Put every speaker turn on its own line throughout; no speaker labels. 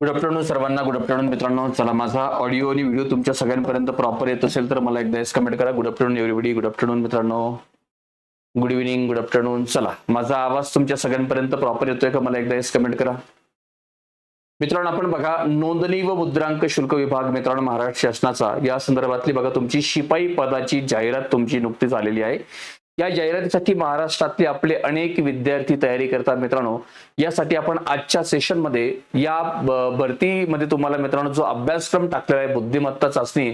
Good afternoon सर्वांना. Good afternoon मित्रांनो. चला माझा ऑडिओ आणि व्हिडिओ तुमच्या सगळ्यांपर्यंत प्रॉपर येत असेल तर मला एकदा कमेंट करा. Good afternoon everybody good afternoon मित्रांनो. गुड इव्हिनिंग गुड आफ्टरनून चला माझा आवाज तुमच्या सगळ्यांपर्यंत प्रॉपर येतोय का? मला एकदा कमेंट करा. मित्रांनो आपण बघा नोंदणी व मुद्रांक शुल्क विभाग मित्रांनो महाराष्ट्र शासनाचा. या संदर्भातली बघा तुमची शिपाई पदाची जाहिरात तुमची नुकतीच आलेली आहे. या जाहिरातीसाठी महाराष्ट्रातले आपले अनेक विद्यार्थी तयारी करतात मित्रांनो. यासाठी आपण आजच्या सेशनमध्ये या भरतीमध्ये तुम्हाला मित्रांनो जो अभ्यासक्रम टाकलेला आहे बुद्धिमत्ता चाचणी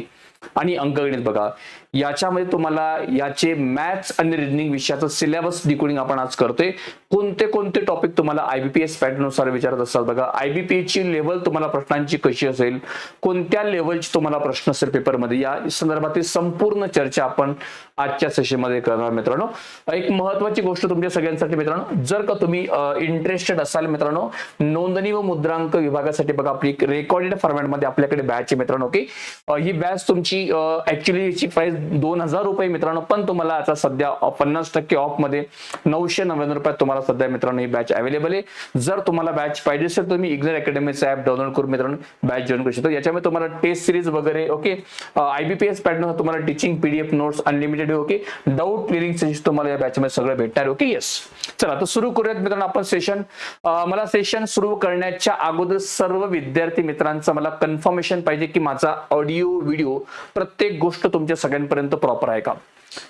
आणि अंकगणित बघा. याच्यामध्ये तुम्हाला याचे मॅथ्स आणि रिजनिंग विषयाचं सिलेबस डिकोडिंग आपण आज करतोय. कोणते कोणते टॉपिक तुम्हाला आयबीपीएस पॅटर्ननुसार विचारत असाल बघा आयबीपीएस ची लेवल तुम्हाला प्रश्नांची कशी असेल कोणत्या लेवलची तुम्हाला प्रश्न असेल पेपरमध्ये या संदर्भातील संपूर्ण चर्चा आपण आजच्या सेशनमध्ये करणार मित्रांनो. एक महत्वाची गोष्ट तुमच्या सगळ्यांसाठी मित्रांनो जर का तुम्ही इंटरेस्टेड असाल मित्रांनो नोंदणी व मुद्रांक विभागासाठी बघा आपली रेकॉर्डेड फॉर्मॅटमध्ये आपल्याकडे बॅच आहे मित्रांनो ओके ही बॅच तुमची ऍक्च्युली याची प्राइस दोन हजार रुपये मित्रांनो पण तुम्हाला आता सध्या पन्नास टक्के ऑफमध्ये नऊशे नव्याण्णव रुपयात तुम्हाला सध्या मित्रांनो ही बॅच अवेलेबल आहे. जर तुम्हाला बॅच पाहिजे असेल तुम्ही इग्नर अकॅडमीचं ऍप डाउनलोड करून मित्रांनो बॅच जॉईन करू शकतो. याच्यामध्ये तुम्हाला टेस्ट सिरीज वगैरे ओके आयबीपीएस पॅटर्न तुम्हाला teaching PDF notes unlimited okay doubt clearing session तुम्हाला या बॅचमध्ये सगळं भेटणार ओके येस चला तर सुरू करूयात मित्रांनो आपण सेशन मला सेशन सुरू करण्याच्या अगोदर सर्व विद्यार्थी मित्रांचं मला कन्फर्मेशन पाहिजे की माझा ऑडिओ व्हिडिओ प्रत्येक गोष्ट तुमच्या सगळ्यांपर्यंत प्रॉपर आहे का?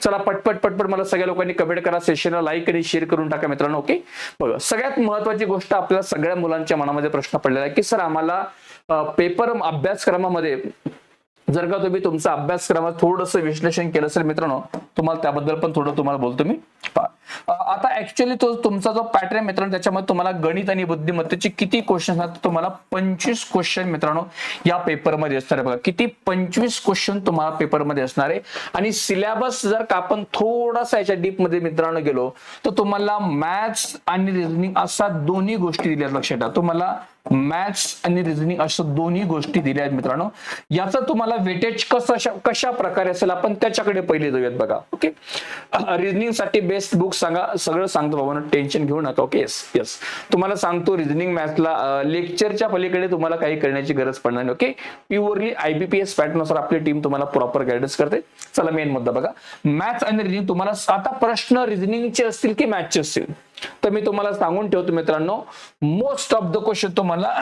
चला पटपट पटपट मला सगळ्या लोकांनी कमेंट करा सेशनला लाईक आणि शेअर करून टाका मित्रांनो ओके बघा सगळ्यात महत्वाची गोष्ट आपल्या सगळ्या मुलांच्या मनामध्ये प्रश्न पडलेला आहे की सर आम्हाला पेपर अभ्यासक्रमामध्ये जर का तुम्ही तुमचा अभ्यासक्रमात थोडंसं विश्लेषण केलं असेल मित्रांनो तुम्हाला त्याबद्दल पण थोडं तुम्हाला बोलतो मी. आता ऍक्च्युअली तो तुमचा जो पॅटर्न मित्रांनो त्याच्यामध्ये तुम्हाला गणित आणि बुद्धिमत्तेचे किती क्वेश्चन असतात तुम्हाला पंचवीस क्वेश्चन मित्रांनो या पेपरमध्ये असणार आहे बघा. किती पंचवीस क्वेश्चन तुम्हाला पेपरमध्ये असणार आहे. आणि सिलेबस जर का आपण थोडासा याच्या डीपमध्ये मित्रांनो गेलो तर तुम्हाला मॅथ्स आणि रिझनिंग असा दोन्ही गोष्टी दिल्या लक्षात ठेवा. तुम्हाला मॅथ्स आणि रिझनिंग अशा दोन्ही गोष्टी दिल्या आहेत मित्रांनो. याचं तुम्हाला वेटेज कसं कशा प्रकारे असेल आपण त्याच्याकडे पहिले जाऊयात बघा ओके रिझनिंगसाठी बेस्ट बुक सांगा सगळं सांगतो बाबा टेन्शन घेऊ नका ओके येस येस तुम्हाला सांगतो रिझनिंग मॅथ्सला लेक्चरच्या पलीकडे तुम्हाला काही करण्याची गरज पडणार नाही ओके प्युअरली आयबीपीएस पॅटर्ननुसार आपली टीम तुम्हाला प्रॉपर गायडन्स करते. चला मेन मुद्दा बघा. मॅथ्स आणि रिझनिंग तुम्हाला आता प्रश्न रिझनिंगचे असतील की मॅथ्सचे असतील? तर मी तुम्हाला सांगून ठेवतो मित्रांनो मोस्ट ऑफ द क्वेश्चन तुम्हाला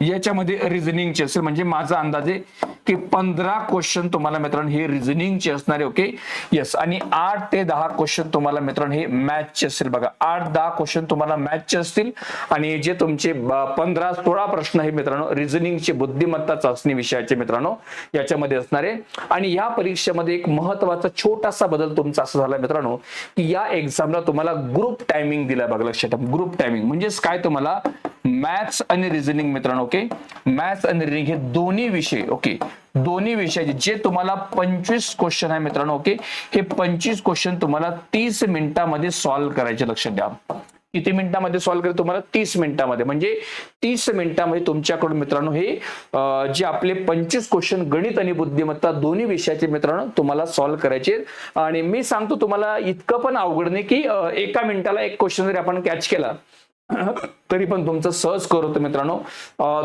याच्यामध्ये रिझनिंगचे असेल. म्हणजे माझा अंदाज आहे की पंधरा क्वेश्चन तुम्हाला मित्रांनो हे रिझनिंगचे असणारे ओके येस आणि आठ ते दहा क्वेश्चन तुम्हाला मित्रांनो हे मॅथचे असतील बघा. आठ दहा क्वेश्चन तुम्हाला मॅथचे असतील. आणि जे तुमचे पंधरा सोळा प्रश्न हे मित्रांनो रिझनिंगचे बुद्धिमत्ता चाचणी विषयाचे मित्रांनो याच्यामध्ये असणारे आणि या परीक्षेमध्ये एक महत्त्वाचा छोटासा बदल तुमचा असा झाला मित्रांनो की या एक्झामला तुम्हाला ग्रुप टायमिंग दिलाय बघा लक्षात ग्रुप टायमिंग म्हणजेच काय तुम्हाला? मॅथ्स आणि रिझनिंग मित्रांनो ओके मॅथ्स आणि रिझनिंग हे दोन्ही विषय ओके दोन्ही विषयाचे जे तुम्हाला पंचवीस क्वेश्चन आहे मित्रांनो ओके हे पंचवीस क्वेश्चन तुम्हाला तीस मिनिटामध्ये सॉल्व्ह करायचे लक्षात द्या. किती मिनिटामध्ये सॉल्व्ह करेल तुम्हाला? तीस मिनिटामध्ये. म्हणजे तीस मिनिटामध्ये तुमच्याकडून मित्रांनो हे जे आपले पंचवीस क्वेश्चन गणित आणि बुद्धिमत्ता दोन्ही विषयाचे मित्रांनो तुम्हाला सॉल्व्ह करायचे आणि मी सांगतो तुम्हाला इतकं पण अवघड नाही की एका मिनिटाला एक क्वेश्चन जरी आपण कॅच केला तरी पण तुमचं सहज करू मित्रांनो.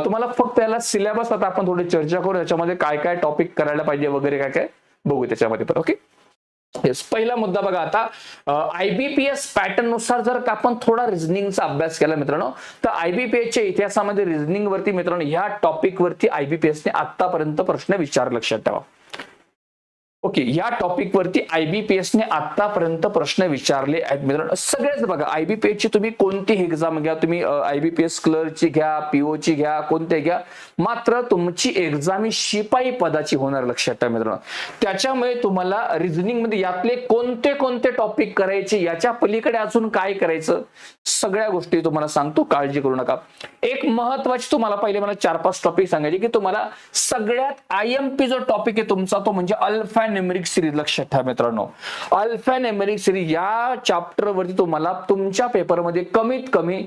तुम्हाला फक्त याला सिलेबस आता आपण थोडी चर्चा करू याच्यामध्ये काय काय टॉपिक करायला पाहिजे वगैरे काय काय बघू त्याच्यामध्ये पण ओके येस पहिला मुद्दा बघा आता आयबीपीएस पॅटर्ननुसार जर का आपण थोडा रिझनिंगचा अभ्यास केला मित्रांनो तर आयबीपीएसच्या इतिहासामध्ये रिझनिंग वरती मित्रांनो ह्या टॉपिक वरती आयबीपीएस ने आतापर्यंत प्रश्न विचार लक्षात ठेवा. ओके या टॉपिक वरती आयबीपीएस ने आतापर्यंत प्रश्न विचारले आहेत मित्रांनो. सगळेच बघा आयबीपीएस ची तुम्ही कोणती एक्झाम घ्या तुम्ही आयबीपीएस क्लर्कची घ्या पीओ ची घ्या कोणते घ्या मात्र तुमची एक्झाम ही शिपाई पदाची होणार लक्षात ठेवा मित्रांनो. त्याच्यामुळे तुम्हाला रिझनिंगमध्ये यातले कोणते कोणते टॉपिक करायचे याच्या पलीकडे अजून काय करायचं सगळ्या गोष्टी तुम्हाला सांगतो काळजी करू नका. एक महत्वाची तुम्हाला पहिले मला चार पाच टॉपिक सांगायचे की तुम्हाला सगळ्यात आय एम पी जो टॉपिक आहे तुमचा तो म्हणजे अल्फा नेमरिक सिरीज लक्षात ठेवा मित्रांनो. अल्फा नेमरिक सिरीज या चॅप्टर वरती तुम्हाला तुमच्या पेपरमध्ये कमीत कमी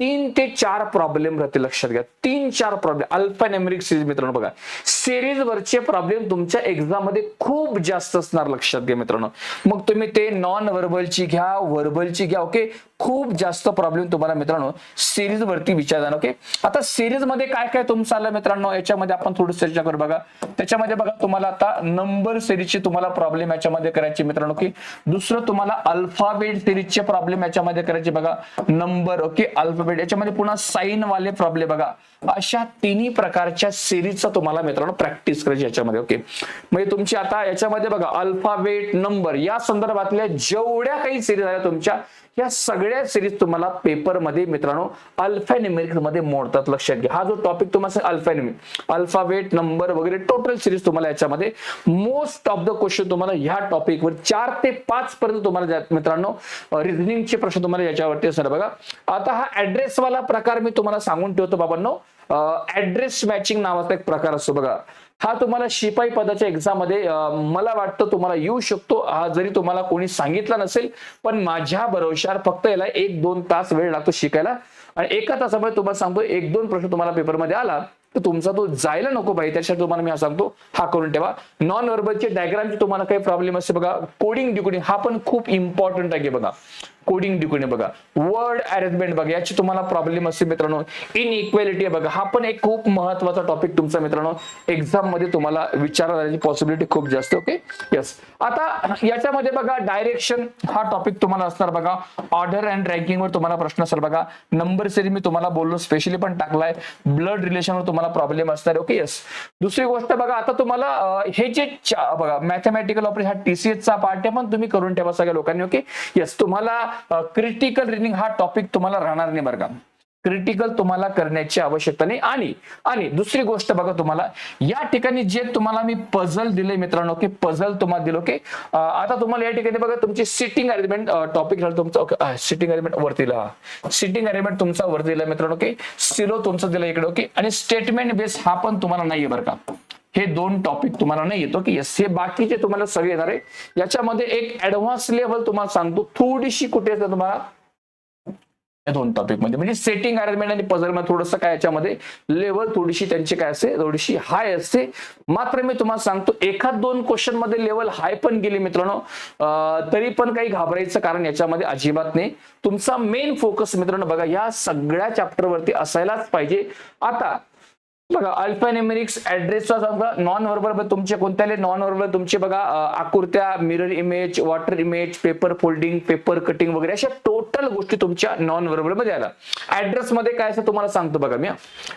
तीन ते चार प्रॉब्लेम राहते लक्षात घ्या. तीन चार प्रॉब्लेम अल्फा नेमरिक सिरीज मित्रांनो बघा. सिरीज वरचे प्रॉब्लेम तुमच्या एक्झाममध्ये खूप जास्त असणार लक्षात घ्या मित्रांनो. मग तुम्ही ते नॉन व्हर्बलची घ्या व्हर्बलची घ्या ओके खूप जास्त प्रॉब्लेम तुम्हाला मित्रांनो सिरीज वरती विचारणार ओके आता सिरीजमध्ये काय काय तुमचं आलं मित्रांनो? याच्यामध्ये आपण थोडी चर्चा करू बघा. त्याच्यामध्ये बघा तुम्हाला आता नंबर सिरीजचे तुम्हाला प्रॉब्लेम याच्यामध्ये करायचे मित्रांनो की दुसरं तुम्हाला अल्फाबेट सिरीजचे प्रॉब्लेम याच्यामध्ये करायचे बघा. नंबर ओके अल्फाबेट याच्यामध्ये पुन्हा साईन वाले प्रॉब्लेम बघा. अशा तिन्ही प्रकारच्या सिरीजचा तुम्हाला मित्रांनो प्रॅक्टिस करायची याच्यामध्ये ओके म्हणजे तुमची आता याच्यामध्ये बघा अल्फाबेट नंबर या संदर्भातल्या जेवढ्या काही सिरीज आल्या तुमच्या या सगळ्या सिरीज तुम्हाला पेपरमध्ये मित्रांनो अल्फॅन्युमेरिकमध्ये मोडतात. लक्षात घ्या. हा जो टॉपिक तुम्हाला अल्फॅन्युमिक अल्फावेट नंबर वगैरे टोटल सिरीज तुम्हाला याच्यामध्ये मोस्ट ऑफ द क्वेश्चन तुम्हाला ह्या टॉपिकवर चार ते पाच पर्यंत तुम्हाला मित्रांनो रिझनिंगचे प्रश्न तुम्हाला याच्यावरती असणार बघा आता हा ऍड्रेस वाला प्रकार मी तुम्हाला सांगून ठेवतो बाबांनो. ऍड्रेस मॅचिंग नावाचा एक प्रकार असतो बघा. हा तुम्हाला शिपाई पदाच्या एक्झाममध्ये मला वाटतं तुम्हाला येऊ शकतो. हा जरी तुम्हाला कोणी सांगितला नसेल पण माझ्या भरोशावर फक्त याला एक दोन तास वेळ लागतो शिकायला. आणि एका तासामध्ये तुम्हाला सांगतो एक दोन प्रश्न तुम्हाला पेपरमध्ये आला तर तुमचा तो जायला नको पाहिजे त्याच्यासाठी तुम्हाला मी हा सांगतो हा करून ठेवा. नॉन व्हर्बलचे डायग्रामचे तुम्हाला काही प्रॉब्लेम असते बघा. कोडिंग डिकोडिंग हा पण खूप इम्पॉर्टंट आहे बघा. कोडिंग डिकोडिंग बघा. वर्ड अरेंजमेंट बघा याची तुम्हाला प्रॉब्लेम असते मित्रांनो. इन इक्वेलिटी बघा. हा पण एक खूप महत्त्वाचा टॉपिक तुमचा मित्रांनो. एक्झाममध्ये तुम्हाला विचारला जाण्याची पॉसिबिलिटी खूप जास्त ओके येस आता याच्यामध्ये बघा डायरेक्शन हा टॉपिक तुम्हाला असणार बघा. ऑर्डर अँड रँकिंग वर तुम्हाला प्रश्न असेल बघा. नंबर सिरीज मी तुम्हाला बोललो स्पेशली पण टाकलाय. ब्लड रिलेशनवर तुम्हाला प्रॉब्लेम असणार ओके येस दुसरी गोष्ट बघा आता तुम्हाला हे जे बघा मॅथमॅटिकल ऑपरेशन हा टीसीएसचा पार्ट आहे पण तुम्ही करून ठेवा सगळ्या लोकांनी ओके येस तुम्हाला क्रिटिकल रिडिंग हा टॉपिक तुम्हाला राहणार नाही बरं का. क्रिटिकल तुम्हाला करण्याची आवश्यकता नाही. आणि आणि दुसरी गोष्ट बघा तुम्हाला या ठिकाणी जे तुम्हाला मी पझल दिले मित्रांनो की पझल तुम्हाला दिलो की आता तुम्हाला या ठिकाणी बघा तुमची सिटिंग अरेंजमेंट टॉपिक झालं तुमचं ओके सिटिंग अरेंजमेंट वरती दिला सिटिंग अरेंजमेंट तुमचा वरती दिला मित्रांनो की सिलो तुमचं दिलं इकडे ओके आणि स्टेटमेंट बेस हा पण तुम्हाला नाहीये बरं का. हे दोन टॉपिक तुम्हाला नाही येतो की येस हे बाकीचे तुम्हाला सगळे येणार आहे. याच्यामध्ये एक ऍडव्हान्स लेवल तुम्हाला सांगतो थोडीशी कुठे तुम्हाला? या दोन टॉपिकमध्ये. म्हणजे सेटिंग अरेंजमेंट आणि पझलमध्ये थोडंसं काय याच्यामध्ये? लेवल थोडीशी त्यांची काय असते थोडीशी हाय असते. मात्र मी तुम्हाला सांगतो एखाद दोन क्वेश्चनमध्ये लेवल हाय पण गेली मित्रांनो तरी पण काही घाबरायचं कारण याच्यामध्ये अजिबात नाही. तुमचा मेन फोकस मित्रांनो बघा या सगळ्या चॅप्टर वरती असायलाच पाहिजे. आता बघा अल्फानेमेरिक्स ऍड्रेसचा सांगा. नॉन व्हर्बल तुमचे कोणत्याही नॉन व्हर्बल तुमचे बघा आकृत्या mirror image water image paper folding paper cutting वगैरे अशा टोटल गोष्टी तुमच्या नॉन व्हर्बलमध्ये आला ऍड्रेस मध्ये काय असतं तुम्हाला सांगतो बघा मी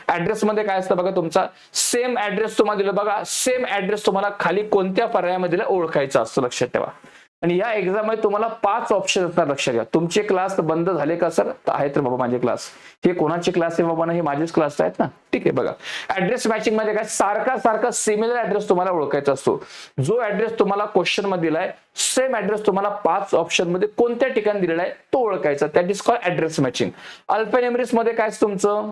ऍड्रेस मध्ये काय असतं बघा तुमचा? सेम ऍड्रेस तुम्हाला दिला बघा. सेम ऍड्रेस तुम्हाला खाली कोणत्या पर्यायामध्ये ओळखायचा असतो लक्षात ठेवा. आणि या एक्झाममध्ये तुम्हाला पाच ऑप्शन असणार लक्षात घ्या. तुमचे क्लास बंद झाले का सर तर आहेत बाबा माझे क्लास हे कोणाचे क्लास आहे बाबा? ना हे माझेच क्लास आहेत ना? ठीक आहे बघा. ऍड्रेस मॅचिंगमध्ये काय? सारखा सारखा सिमिलर ऍड्रेस तुम्हाला ओळखायचा असतो. जो ऍड्रेस तुम्हाला क्वेश्चनमध्ये दिलाय सेम ऍड्रेस तुम्हाला पाच ऑप्शनमध्ये कोणत्या ठिकाणी दिलेला आहे तो ओळखायचा. त्या इज कॉल ऍड्रेस मॅचिंग अल्फान्युमेरिक्समध्ये काय तुमचं?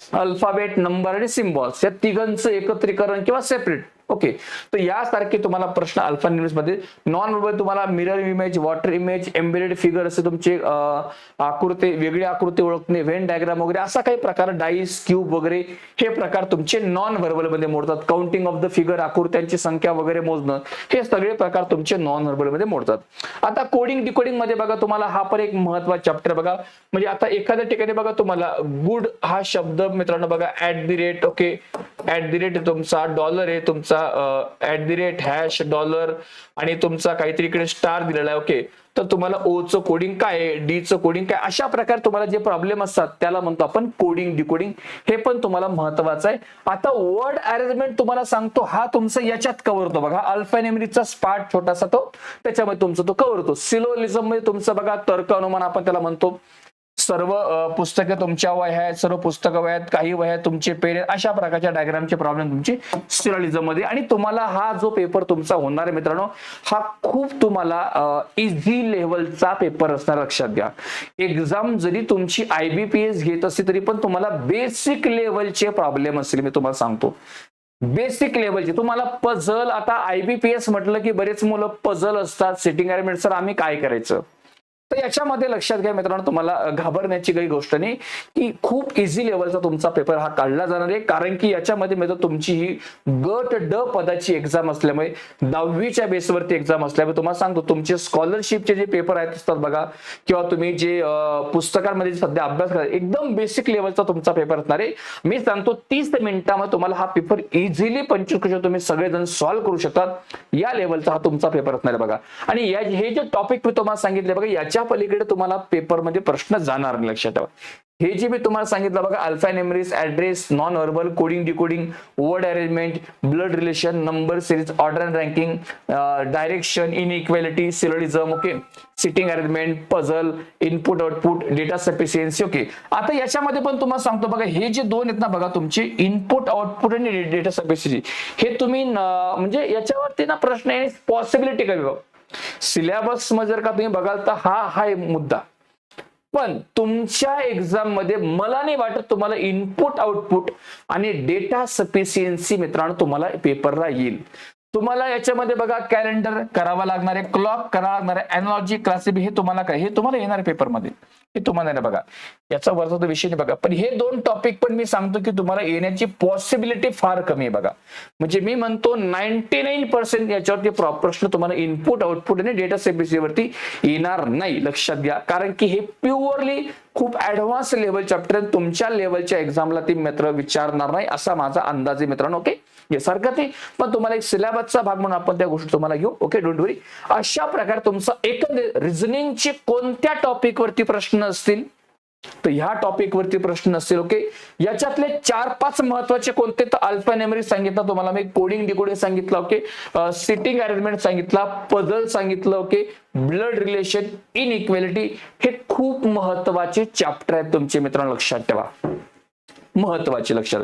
अल्फाबेट नंबर आणि सिम्बॉल्स या तिघांचं एकत्रीकरण किंवा सेपरेट ओके. तर यासारखे तुम्हाला प्रश्न अल्फा न्यूजमध्ये नॉन वर्बल तुम्हाला mirror image water image embedded figure असे तुमचे आकृती वेगळी आकृती ओळखणे व्हेन डायग्राम वगैरे असा काही प्रकार डाईस क्यूब वगैरे हे प्रकार तुमचे नॉन व्हर्बलमध्ये मोडतात. काउंटिंग ऑफ द फिगर आकृत्यांची संख्या वगैरे मोजणं हे सगळे प्रकार तुमचे नॉन व्हर्बलमध्ये मोडतात. आता कोडिंग डिकोडिंगमध्ये बघा तुम्हाला हा पण एक महत्त्वाचा चॅप्टर बघा. म्हणजे आता एखाद्या ठिकाणी बघा तुम्हाला गुड हा शब्द मित्रांनो बघा at the rate okay at the rate तुमचा डॉलर आहे तुमचा at the rate hash dollar आणि तुमचा काहीतरी इकडे स्टार दिलेला आहे ओके तर तुम्हाला ओचं कोडिंग काय डी डीचं कोडिंग काय अशा प्रकारे तुम्हाला जे प्रॉब्लेम असतात त्याला म्हणतो आपण कोडिंग डिकोडिंग हे पण तुम्हाला महत्वाचं आहे. आता वर्ड अरेंजमेंट तुम्हाला सांगतो हा तुमचा याच्यात कव्हर होतो. बघा अल्फानेमरीचा स्पार्ट छोटासा तो त्याच्यामध्ये तुमचा तो कव्हर होतो. सिलोलिझममध्ये तुमचं बघा तर्क अनुमान आपण त्याला म्हणतो. सर्व पुस्तकं तुमच्या वह्या आहेत सर्व पुस्तकं वह्या आहेत काही वह्या तुमचे पेन आहेत अशा प्रकारच्या डायग्रामचे प्रॉब्लेम तुमचे सिरलिझममध्ये. आणि तुम्हाला हा जो पेपर तुमचा होणार आहे मित्रांनो हा खूप तुम्हाला इझी लेवलचा पेपर असणार लक्षात घ्या. एक्झाम जरी तुमची आयबीपीएस घेत असली तरी पण तुम्हाला बेसिक लेवलचे प्रॉब्लेम असतील मी तुम्हाला सांगतो. बेसिक लेवलचे तुम्हाला पझल आता आयबीपीएस म्हटलं की बरेच मुलं पझल असतात सिटिंग अरेंजमेंट सर आम्ही काय करायचं? तर याच्यामध्ये लक्षात घ्या मित्रांनो तुम्हाला घाबरण्याची काही गोष्ट नाही की खूप इझी लेवलचा तुमचा पेपर हा काढला जाणार आहे. कारण की याच्यामध्ये मित्र तुमची ही गट ड पदाची एक्झाम असल्यामुळे दहावीच्या बेसवरती एक्झाम असल्यामुळे तुम्हाला सांगतो तुमचे स्कॉलरशिपचे जे पेपर आहेत असतात बघा किंवा तुम्ही जे पुस्तकांमध्ये सध्या अभ्यास करा एकदम बेसिक लेवलचा तुमचा पेपर असणार आहे. मी सांगतो तीस मिनिटामध्ये तुम्हाला हा पेपर इझिली पंचवीस क्वेश्चन तुम्ही सगळेजण सॉल्व्ह करू शकतात. या लेवलचा हा तुमचा पेपर असणार आहे बघा. आणि या हे जे टॉपिक मी तुम्हाला सांगितले बघा याच्या पलीकडे तुम्हाला पेपरमध्ये म्हणजे प्रश्न जाणार नाही लक्षात ठेवा. हे जे मी तुम्हाला सांगितलं बघा alphanumerics address non verbal coding decoding word arrangement blood relation number series order and ranking direction inequality syllogism okay sitting arrangement puzzle input output data sufficiency okay आता याच्यामध्ये पण तुम्हाला सांगतो बघा हे जे दोन आहेत ना बघा तुमचे इनपुट आउटपुट आणि डेटा सफिशियन्सी हे तुम्ही म्हणजे याच्यावरती ना प्रश्न आहे पॉसिबिलिटी कमी बघा. सिलेबसमध्ये जर का तुम्ही बघाल तर हा हा आहे मुद्दा. पण तुमच्या एक्झाममध्ये मला नाही वाटत तुम्हाला इनपुट आउटपुट आणि डेटा सफिशियन्सी मित्रांनो तुम्हाला पेपरला येईल. तुम्हाला याच्यामध्ये बघा कॅलेंडर करावा लागणार आहे क्लॉक करावा लागणार आहे अॅनॉलॉजी क्लासिबी हे तुम्हाला काय हे तुम्हाला येणार पेपरमध्ये हे तुम्हाला येणार बघा. याचा वरचा तो विषय नाही बघा. पण हे दोन टॉपिक पण मी सांगतो की तुम्हाला येण्याची पॉसिबिलिटी फार कमी आहे बघा. म्हणजे मी म्हणतो नाईन्टी नाईन पर्सेंट याच्यावरती प्रश्न तुम्हाला इनपुट आउटपुट आणि डेटा सेबिसी वरती येणार नाही. लक्षात घ्या. कारण की हे प्युअरली खूप ऍडव्हान्स लेवल चॅप्टर तुमच्या लेवलच्या एक्झामला ती मित्र विचारणार नाही. असा माझा अंदाज आहे मित्रांनो ओके हे सारखं ते. पण तुम्हाला एक सिलेबसचा भाग म्हणून आपण त्या गोष्टी तुम्हाला घेऊ. ओके डोंट वरी अशा प्रकारे तुमचं एकंदरीत रिझनिंगचे कोणत्या टॉपिक वरती प्रश्न असतील? तर ह्या टॉपिक वरती प्रश्न असतील ओके याच्यातले चार पाच महत्त्वाचे कोणते? तर अल्फा नेमरी सांगितलं तुम्हाला मी कोडिंग डिकोडिंग सांगितलं ओके सिटिंग अरेंजमेंट सांगितला पझल सांगितलं okay blood relation inequality हे खूप महत्त्वाचे चॅप्टर आहेत तुमचे मित्रांनो लक्षात ठेवा. महत्वाची लक्षात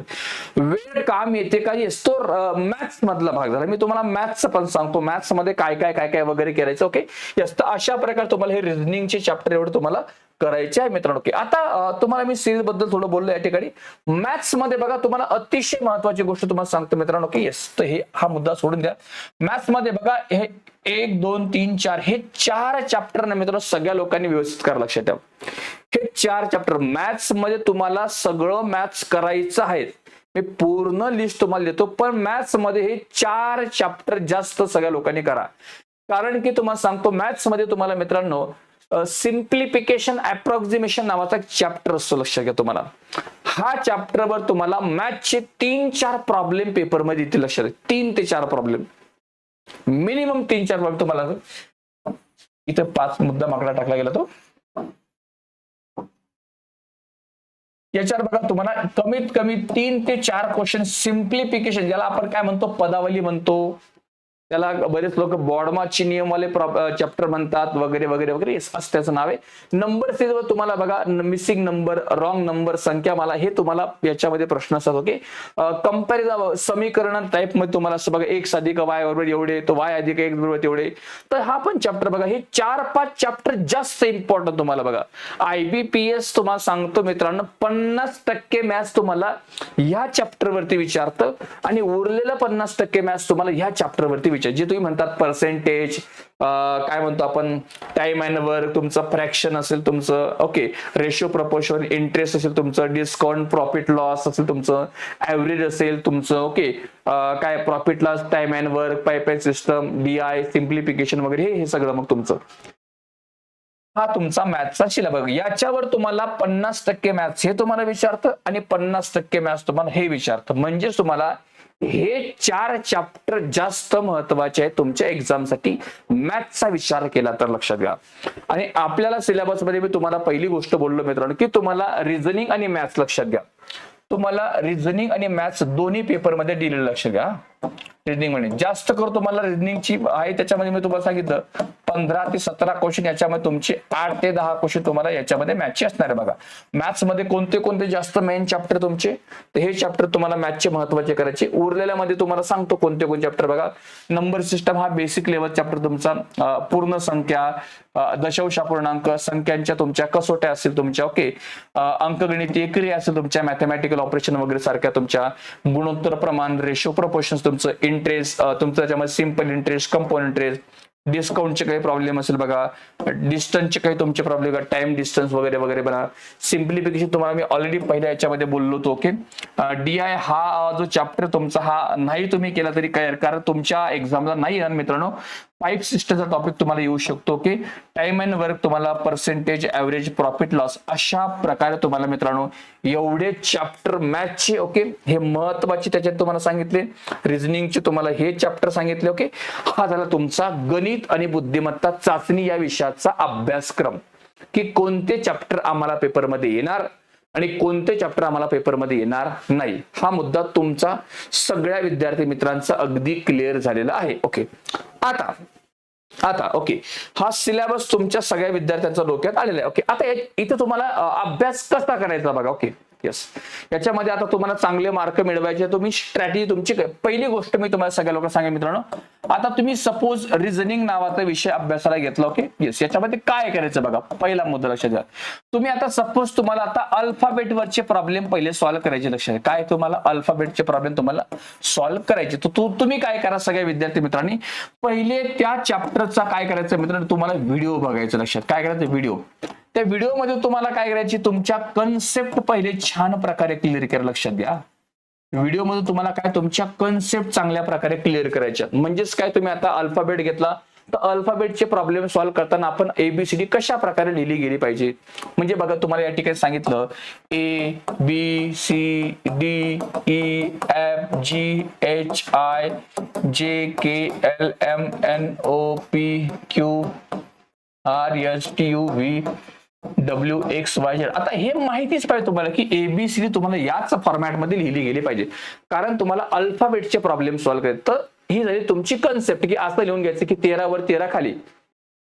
वेळ काम येते का? येस तो मॅथ्स मधला भाग झाला. मी तुम्हाला मॅथ्स पण सांगतो. मॅथ्समध्ये काय काय काय काय वगैरे करायचं ओके येस तर अशा प्रकारे तुम्हाला हे रिझनिंगचे चॅप्टर एवढं तुम्हाला करायचे आहे मित्रांनो की आता तुम्हाला मी सिरीजबद्दल थोडं बोललो या ठिकाणी. मॅथ्समध्ये बघा तुम्हाला अतिशय महत्वाची गोष्ट तुम्हाला सांगतो मित्रांनो की येस तर हे हा मुद्दा सोडून द्या. मॅथ्समध्ये बघा हे एक दोन तीन चार हे चार चॅप्टर ना मित्रांनो सगळ्या लोकांनी व्यवस्थित करा लक्षात ठेवा. चार चॅप्टर मॅथ्समध्ये तुम्हाला सगळं मॅथ्स करायचं आहे. मी पूर्ण लिस्ट तुम्हाला देतो पण मॅथ्समध्ये हे चार चॅप्टर जास्त सगळ्या लोकांनी करा. कारण की तुम्हाला सांगतो मॅथ्समध्ये तुम्हाला मित्रांनो सिम्प्लिफिकेशन अप्रॉक्सिमेशन नावाचा चॅप्टर असतो लक्षात घ्या तुम्हाला. हा चॅप्टरवर तुम्हाला मॅथ्सचे तीन चार प्रॉब्लेम पेपरमध्ये येतील लक्षात तीन ते चार प्रॉब्लेम मिनिमम तीन चार प्रॉब्लेम तुम्हाला इथे पाच मुद्दा माकडा टाकला गेला तो. याच्यावर बघा तुम्हाला कमीत कमी तीन ते चार क्वेश्चन सिम्प्लिफिकेशन ज्याला आपण काय म्हणतो पदावली म्हणतो. त्याला बरेच लोक बॉडमाची नियमवाले चॅप्टर म्हणतात वगैरे वगैरे वगैरे. असं त्याचं नाव आहे. नंबर वर तुम्हाला बघा मिसिंग नंबर रॉंग नंबर संख्या मला हे तुम्हाला याच्यामध्ये प्रश्न असतात ओके कंपॅरिझन समीकरण टाईपमध्ये तुम्हाला असं बघा एक अधिक वाय बरोबर एवढे तो वाय अधिक एक बरोबर तेवढे. तर हा पण चॅप्टर बघा हे चार पाच चॅप्टर जास्त इम्पॉर्टंट तुम्हाला बघा. आयबीपीएस तुम्हाला सांगतो मित्रांनो पन्नास टक्के मॅथ्स तुम्हाला ह्या चॅप्टर वरती विचारतं आणि उरलेलं पन्नास टक्के मॅथ्स तुम्हाला ह्या चॅप्टर विचार जे तुम्ही म्हणतात पर्सेंटेज काय म्हणतो आपण टाइम अँड वर्क तुमचं फ्रॅक्शन असेल तुमचं ओके रेशो प्रपोर्शन इंटरेस्ट असेल तुमचं डिस्काउंट प्रॉफिट लॉस असेल तुमचं ऍव्हरेज असेल तुमचं ओके काय profit loss time and work pipe system DI simplification वगैरे हे हे सगळं मग तुमचं. हा तुमचा मॅथ्सचा सिलेबस याच्यावर तुम्हाला पन्नास टक्के मॅथ्स हे तुम्हाला विचारतं आणि पन्नास टक्के मॅथ्स तुम्हाला हे विचारतं. म्हणजेच तुम्हाला हे चार चॅप्टर जास्त महत्त्वाचे आहेत. तुमच्या एक्झामसाठी मॅथचा विचार केला तर लक्षात घ्या. आणि आपल्याला सिलेबसमध्ये मी तुम्हाला पहिली गोष्ट बोललो मित्रांनो की तुम्हाला रिझनिंग आणि मॅथ्स लक्षात घ्या. तुम्हाला रिझनिंग आणि मॅथ्स दोन्ही पेपरमध्ये दिलेलं लक्ष घ्या. रिझनिंग म्हणजे जास्त करून तुम्हाला रिझनिंगची आहे त्याच्यामध्ये मी तुम्हाला सांगितलं. पंधरा ते सतरा क्वेश्चन याच्यामध्ये तुमचे आठ ते दहा क्वेश्चन तुम्हाला याच्यामध्ये मॅथचे असणार आहे बघा. मॅथ्समध्ये कोणते कोणते जास्त मेन चॅप्टर तुमचे? तर हे चॅप्टर तुम्हाला मॅथचे महत्त्वाचे करायचे. उरलेल्या मध्ये तुम्हाला सांगतो कोणते कोणते चॅप्टर बघा. नंबर सिस्टम हा बेसिक लेवल चॅप्टर तुमचा पूर्ण संख्या अं, दशांश संख्यांच्या तुमच्या कसोट्या असतील तुमच्या ओके? अंकगणितीय क्रिया असेल तुमच्या मॅथमॅटिकल ऑपरेशन वगैरे सारख्या तुमच्या. गुणोत्तर प्रमाण रेशो प्रपोर्शन तुमचं इंटरेस्ट तुमचं त्याच्यामध्ये सिंपल इंटरेस्ट कंपाऊंड इंटरेस्ट डिस्काउंटचे काही प्रॉब्लेम असेल बघा. डिस्टन्सचे काही तुमचे प्रॉब्लेम टाइम डिस्टन्स वगैरे वगैरे बघा. सिम्प्लिफिकेशन तुम्हाला मी ऑलरेडी पहिल्या याच्यामध्ये बोललो होतो ओके डी आय हा जो चॅप्टर तुमचा हा नाही तुम्ही केला तरी काय कारण तुमच्या एक्झामला नाही येणार मित्रांनो. पाईप सिस्टमचा टॉपिक तुम्हाला येऊ शकतो ओके टाइम अँड वर्क तुम्हाला पर्सेंटेज ऍव्हरेज प्रॉफिट लॉस अशा प्रकारे तुम्हाला मित्रांनो एवढे चॅप्टर मॅथचे ओके हे महत्त्वाचे त्याच्यात तुम्हाला सांगितले रिझनिंगचे तुम्हाला हे चॅप्टर सांगितले ओके हा झाला तुमचा गणित आणि बुद्धिमत्ता चाचणी या विषयाचा अभ्यासक्रम. की कोणते चॅप्टर आम्हाला पेपरमध्ये येणार? आणि कोणते चॅप्टर आम्हाला पेपरमध्ये येणार नाही? हा मुद्दा तुमचा सगळ्या विद्यार्थी मित्रांचा अगदी क्लिअर झालेला आहे. ओके आता आता ओके हा सिलेबस तुमच्या सगळ्या विद्यार्थ्यांच्या डोक्यात आलेला आहे. ओके आता इथे तुम्हाला अभ्यास कसा करायचा बघा. ओके येस याच्यामध्ये आता तुम्हाला चांगले मार्क मिळवायचे तुम्ही स्ट्रॅटेजी तुमची काय पहिली गोष्ट मी तुम्हाला सगळ्या लोकांना सांगेन मित्रांनो. आता तुम्ही सपोज रिझनिंग नावाचा विषय अभ्यासाला घेतला ओके येस याच्यामध्ये काय करायचं बघा? पहिला मुद्दा लक्षात घ्या. तुम्ही आता सपोज तुम्हाला आता अल्फाबेट वरचे प्रॉब्लेम पहिले सॉल्व्ह करायचे लक्षात घ्या. काय तुम्हाला अल्फाबेटचे प्रॉब्लेम तुम्हाला सॉल्व्ह करायचे? तर तुम्ही काय करा सगळ्या विद्यार्थी मित्रांनी? पहिले त्या चॅप्टरचा काय करायचं मित्रांनो? तुम्हाला व्हिडिओ बघायचं लक्षात. काय करायचं? व्हिडिओ त्या व्हिडिओमध्ये तुम्हाला काय करायची तुमच्या कन्सेप्ट पहिले छान प्रकारे क्लिअर करा लक्षात घ्या. व्हिडिओमध्ये तुम्हाला काय तुमच्या कन्सेप्ट चांगल्या प्रकारे क्लिअर करायच्या म्हणजेच काय तुम्ही आता अल्फाबेट घेतला तर अल्फाबेटचे प्रॉब्लेम सॉल्व्ह करताना आपण एबीसीडी कशा प्रकारे लिहिली गेली पाहिजे? म्हणजे बघा तुम्हाला या ठिकाणी सांगितलं A B C D E F G H I J K L M N O P Q R S T U V W X Y Z आता हे माहितीच पाहिजे तुम्हाला की एबीसीडी तुम्हाला याच फॉर्मॅटमध्ये लिहिली गेली पाहिजे. कारण तुम्हाला अल्फाबेटचे प्रॉब्लेम सॉल्व्ह करायचे. तर ही झाली तुमची कन्सेप्ट की असं लिहून घ्यायचं की तेरा वर तेरा खाली.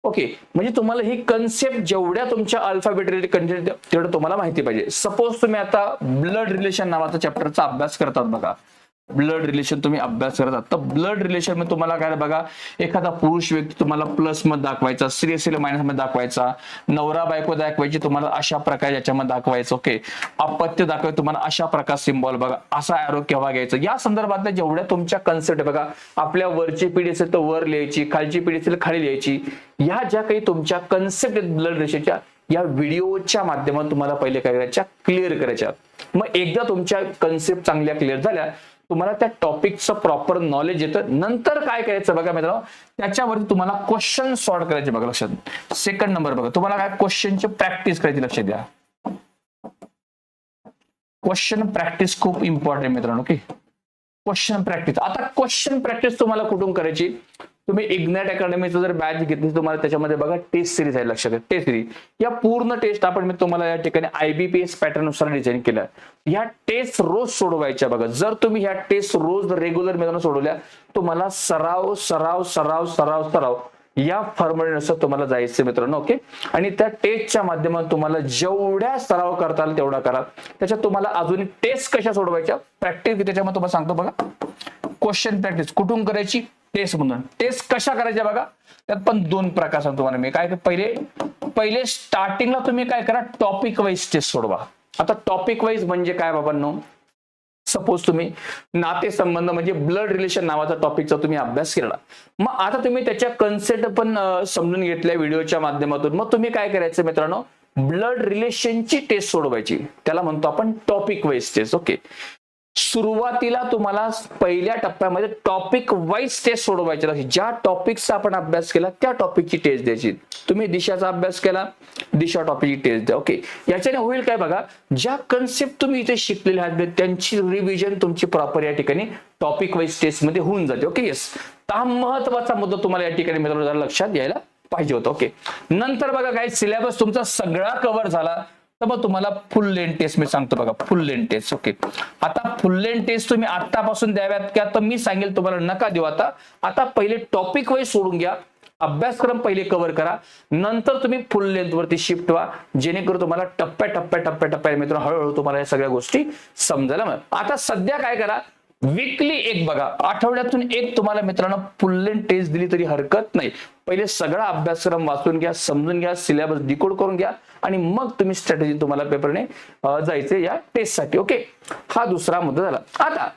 ओके म्हणजे तुम्हाला ही कन्सेप्ट जेवढ्या तुमच्या अल्फाबेट रिलेटेड कंटेंट तेवढं तुम्हाला माहिती पाहिजे. सपोज तुम्ही आता ब्लड रिलेशन नावाचा चॅप्टरचा अभ्यास करतात बघा. ब्लड रिलेशन तुम्ही अभ्यास करतात तर ब्लड रिलेशनमध्ये तुम्हाला काय बघा एखादा पुरुष व्यक्ती तुम्हाला प्लसमध्ये दाखवायचा स्त्री असेल मायनसमध्ये दाखवायचा नवरा बायको दाखवायची तुम्हाला अशा प्रकारे याच्यामध्ये दाखवायचं ओके अपत्य दाखवायचं तुम्हाला अशा प्रकार सिम्बॉल बघा असा आरोग्य केव्हा घ्यायचा? या संदर्भातल्या जेवढ्या तुमच्या कन्सेप्ट बघा आपल्या वरची पिढी असेल तर वर लिहायची खालची पिढी असेल खाली लिहायची या ज्या काही तुमच्या कन्सेप्ट ब्लड रिलेशनच्या या व्हिडिओच्या माध्यमातून तुम्हाला पहिले काय करायच्या क्लिअर करायच्या. मग एकदा तुमच्या कन्सेप्ट चांगल्या क्लिअर झाल्या तुम्हाला त्या टॉपिकचं प्रॉपर नॉलेज येतं. नंतर काय करायचं बघा मित्रांनो? त्याच्यावरती तुम्हाला क्वेश्चन सॉल्व करायचे बघा लक्षात. सेकंड नंबर बघा. तुम्हाला काय क्वेश्चनची प्रॅक्टिस करायची लक्षात द्या क्वेश्चन प्रॅक्टिस खूप इम्पॉर्टंट मित्रांनो ओके क्वेश्चन प्रॅक्टिस आता क्वेश्चन प्रॅक्टिस तुम्हाला कुठून करायची? तुम्ही इग्नाइट अकॅडमीचं जर बॅच घेतली तुम्हाला त्याच्यामध्ये बघा टेस्ट सिरीज आहे लक्षात घ्या. टेस्ट सिरीज या पूर्ण टेस्ट आपण मी तुम्हाला या ठिकाणी आयबीपीएस पॅटर्ननुसार डिझाईन केलं ह्या टेस्ट रोज सोडवायच्या बघा. जर तुम्ही ह्या टेस्ट रोज रेग्युलर मित्रांनो सोडवल्या तुम्हाला सराव सराव सराव सराव सराव या फॉर्म्युलेनुसार तुम्हाला जायचं मित्रांनो ओके आणि त्या टेस्टच्या माध्यमातून तुम्हाला जेवढ्या सराव करता तेवढा करा. त्याच्यात तुम्हाला अजून टेस्ट कशा सोडवायच्या? प्रॅक्टिस त्याच्यामध्ये तुम्हाला सांगतो बघा. क्वेश्चन प्रॅक्टिस कुठून करायची? टेस्ट म्हणून. टेस्ट कशा करायच्या बघा? त्यात पण दोन प्रकार सांगतो तुम्हाला मी. काय पहिले पहिले स्टार्टिंगला तुम्ही काय करा टॉपिक वाईज टेस्ट सोडवा. आता टॉपिक वाईज म्हणजे काय बाबांनो? सपोज तुम्ही नातेसंबंध म्हणजे ब्लड रिलेशन नावाचा टॉपिकचा तुम्ही अभ्यास केला. मग आता तुम्ही त्याच्या कन्सेप्ट पण समजून घेतल्या व्हिडिओच्या माध्यमातून. मग तुम्ही काय करायचं मित्रांनो? ब्लड रिलेशनची टेस्ट सोडवायची. त्याला म्हणतो आपण टॉपिक वाईज टेस्ट ओके सुरुवातीला तुम्हाला पहिल्या टप्प्यामध्ये टॉपिक वाईज टेस्ट सोडवायचे ज्या टॉपिकचा आपण अभ्यास केला त्या टॉपिकची टेस्ट द्यायची. तुम्ही दिशाचा अभ्यास केला दिशा टॉपिकची टेस्ट द्या. ओके याच्याने होईल काय बघा ज्या कन्सेप्ट तुम्ही इथे शिकलेले आहात त्यांची रिव्हिजन तुमची प्रॉपर या ठिकाणी टॉपिक वाईज टेस्टमध्ये होऊन जाते. ओके येस हा महत्त्वाचा मुद्दा तुम्हाला या ठिकाणी मित्रांनो लक्षात घ्यायला पाहिजे होतं. ओके नंतर बघा काय सिलेबस तुमचा सगळा कव्हर झाला. तर मग तुम्हाला फुल लेन टेस्ट मी सांगतो बघा फुल लेन टेस्ट ओके आता फुल लेन टेस्ट तुम्ही आतापासून द्याव्यात की? आता मी सांगेल तुम्हाला नका देऊ आता. आता पहिले टॉपिक वाईज सोडून घ्या. अभ्यासक्रम पहिले कव्हर करा. नंतर तुम्ही फुल लेंथ वरती शिफ्ट व्हा. जेणेकरून तुम्हाला टप्प्या टप्प्या टप्प्या टप्प्या मित्र हळूहळू तुम्हाला या सगळ्या गोष्टी समजायला आता सध्या काय करा? वीकली एक बघा. आठवड्यातून एक तुम्हाला मित्रांनो पुल्लेन टेस्ट दिली तरी हरकत नाही. पहिले सगळा अभ्यासक्रम वाचून घ्या समजून घ्या सिलेबस डिकोड करून घ्या आणि मग तुम्ही स्ट्रॅटेजी तुम्हाला पेपरने जायचे या टेस्टसाठी ओके हा दुसरा मुद्दा झाला. आता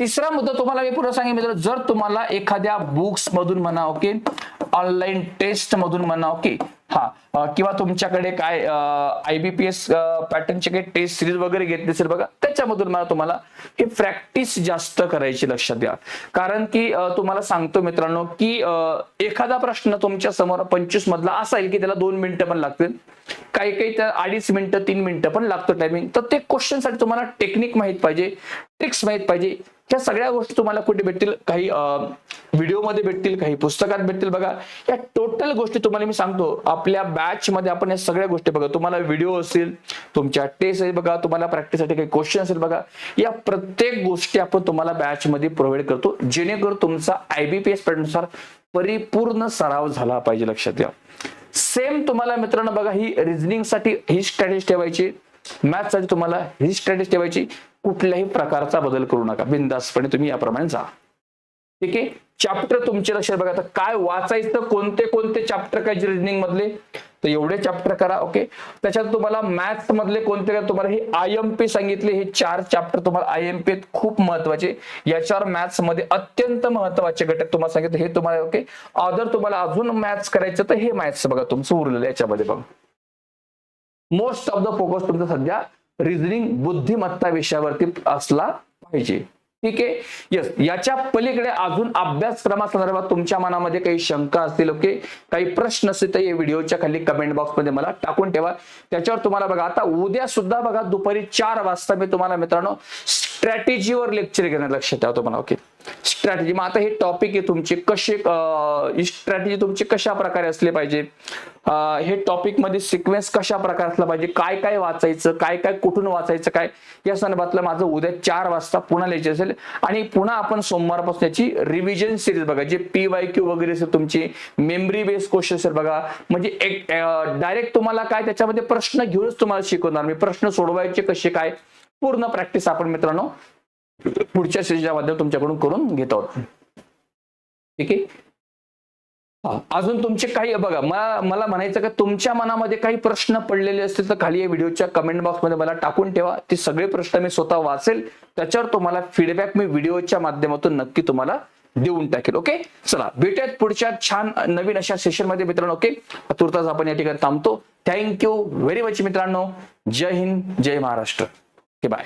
तिसरा मुद्दा तुम्हाला मी पुन्हा सांगेन मित्र जर तुम्हाला एखाद्या बुक्स मधून म्हणा ओके ऑनलाईन टेस्ट मधून म्हणा ओके हा किंवा तुमच्याकडे काय आय बी पी एस पॅटर्नचे काही टेस्ट सिरीज वगैरे घेतली असेल बघा याच्यामधून मला तुम्हाला की प्रॅक्टिस जास्त करायची लक्षात द्या. कारण की तुम्हाला सांगतो मित्रांनो की एखादा प्रश्न तुमच्यासमोर पंचवीस मधला असा की त्याला दोन मिनिटं पण लागतील. काही काही त्या अडीच मिनिटं तीन मिनिटं पण लागतो टायमिंग तर ते क्वेश्चनसाठी तुम्हाला टेक्निक माहीत पाहिजे. ट्रिक्स माहीत पाहिजे. या सगळ्या गोष्टी तुम्हाला कुठे भेटतील? काही व्हिडिओमध्ये भेटतील काही पुस्तकात भेटतील बघा. या टोटल गोष्टी तुम्हाला मी सांगतो. आपल्या बॅच मध्ये आपण या सगळ्या गोष्टी बघा. तुम्हाला व्हिडिओ असेल तुमच्या टेस्ट आहे बघा तुम्हाला प्रॅक्टिससाठी काही क्वेश्चन असेल बघा. या प्रत्येक गोष्टी आपण तुम्हाला बॅच मध्ये प्रोव्हाइड करतो. जेणेकरून तुमचा आयबीपीएसनुसार परिपूर्ण सराव झाला पाहिजे लक्षात घ्या. सेम तुम्हाला मित्रांनो बघा ही रिझनिंगसाठी ही स्ट्रॅटेजी ठेवायची. मॅथसाठी तुम्हाला ही स्ट्रॅटेजी ठेवायची. कुठल्याही प्रकारचा बदल करू नका. बिंदासपणे तुम्ही याप्रमाणे जा. ठीक आहे? चॅप्टर तुमचे लक्षात बघा. आता काय वाचायचं कोणते कोणते चॅप्टर काय रिजनिंग मधले? तर एवढे चॅप्टर करा ओके त्याच्यात तुम्हाला मॅथ्स मधले कोणते काय तुम्हाला हे आय एम पी सांगितले. हे चार चॅप्टर तुम्हाला आय एम पी खूप महत्त्वाचे. याच्यावर मॅथ्समध्ये अत्यंत महत्त्वाचे घटक तुम्हाला सांगितले. हे तुम्हाला ओके अदर तुम्हाला अजून मॅथ्स करायचं तर हे मॅथ्स बघा. तुमचं उरलेलं याच्यामध्ये बघा. मोस्ट ऑफ द फोकस तुमचा सध्या रिझनिंग बुद्धिमत्ता विषयावरती असला पाहिजे. ठीक आहे? येस याच्या पलीकडे अजून अभ्यासक्रमासंदर्भात तुमच्या मनामध्ये काही शंका असतील ओके काही प्रश्न असतील तर या व्हिडिओच्या खाली कमेंट बॉक्समध्ये मला टाकून ठेवा. त्याच्यावर तुम्हाला बघा आता उद्या सुद्धा बघा दुपारी चार वाजता मी तुम्हाला मित्रांनो स्ट्रॅटेजीवर लेक्चर घेणार लक्षात ठेवा तुम्हाला ओके स्ट्रॅटेजी मग आता हे टॉपिक आहे तुमचे. कसे स्ट्रॅटेजी तुमचे कशा प्रकारे असले पाहिजे? हे टॉपिकमध्ये सिक्वेन्स कशा प्रकारे असला पाहिजे? काय काय वाचायचं? काय काय कुठून वाचायचं काय? या संदर्भातलं माझं उद्या चार वाजता पुन्हा लिहायचे असेल. आणि पुन्हा आपण सोमवारपासून याची रिव्हिजन सिरीज बघा. जे पी वाय क्यू वगैरे असेल तुमची मेमरी बेस क्वेश्चन असेल बघा. म्हणजे एक डायरेक्ट तुम्हाला काय त्याच्यामध्ये प्रश्न घेऊनच तुम्हाला शिकवणार. मी प्रश्न सोडवायचे कसे काय? पूर्ण प्रॅक्टिस आपण मित्रांनो पुढच्या सिरीजच्या माध्यम तुमच्याकडून करून घेत आहोत. ठीक आहे? अजून तुमचे काही बघा मला मला म्हणायचं का तुमच्या मनामध्ये काही प्रश्न पडलेले असतील तर खाली या व्हिडिओच्या कमेंट बॉक्समध्ये मला टाकून ठेवा. ते सगळे प्रश्न मी स्वतः वाचेल. त्याच्यावर तुम्हाला फीडबॅक मी व्हिडिओच्या माध्यमातून नक्की तुम्हाला देऊन टाकेल ओके चला भेटूयात पुढच्या छान नवीन अशा सेशनमध्ये मित्रांनो ओके तुर्तास आपण या ठिकाणी थांबतो. थँक्यू व्हेरी मच मित्रांनो. जय हिंद जय महाराष्ट्र. Okay bye